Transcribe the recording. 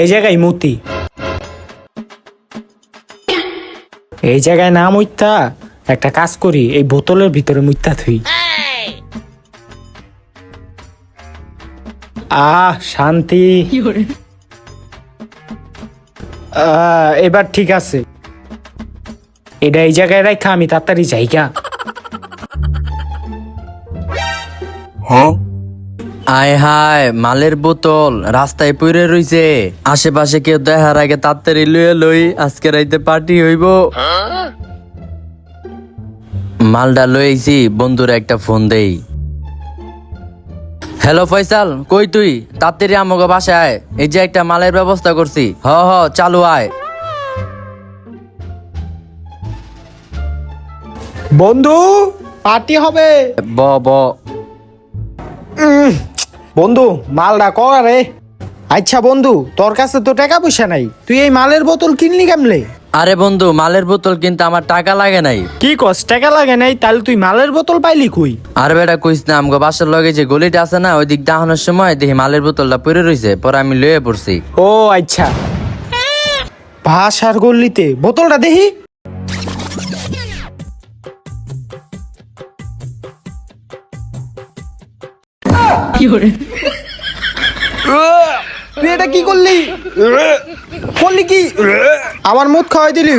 এই জায়গায় মতি। এই জায়গায় না মুইতা একটা কাজ করি এই বোতলের ভিতরে মুইতা থুই। আহ শান্তি। আহ, এবার ঠিক আছে। এটা এই জায়গায় রাখা আমি তাড়াতাড়ি যাইগা। আয় হায় মালের বোতল রাস্তায় পড়ে রইছে। আশেপাশে কেউ দেখার আগে তাড়াতাড়ি লুয়ে লই আজকে রাইতে পার্টি হইব। মালটা লইছি বন্ধুর একটা ফোন দেই। হ্যালো ফয়সাল কই তুই? তাড়াতাড়ি আমাকে বাসায় এই যে একটা মালের ব্যবস্থা করছি। হ হ চালু আয়। বন্ধু পার্টি হবে। ব ব। বন্ধু মালটা কর রে। আচ্ছা বন্ধু তোর কাছে তো টাকা পয়সা নাই। তুই এই মালের বোতল কিনলি কেমলে আরে বন্ধু মালের বোতল কিন্তু আমার টাকা লাগে নাই। কি কস টাকা লাগে নাই? তাহলে তুই মালের বোতল পাইলি কই? আর বেটা কইস না আমগো বাসার লগে যে গলিটা আছে না ওই দিক দাহানোর সময় দেখি মালের বোতলটা পড়ে রইছে পরে আমি লয়ে পড়ছি। ও আচ্ছা। ভাষার গল্লিতে বোতলটা দেখি? তুই এটা কি করলি? করলি কি? আমার মুখ খাওয়াই দিলি?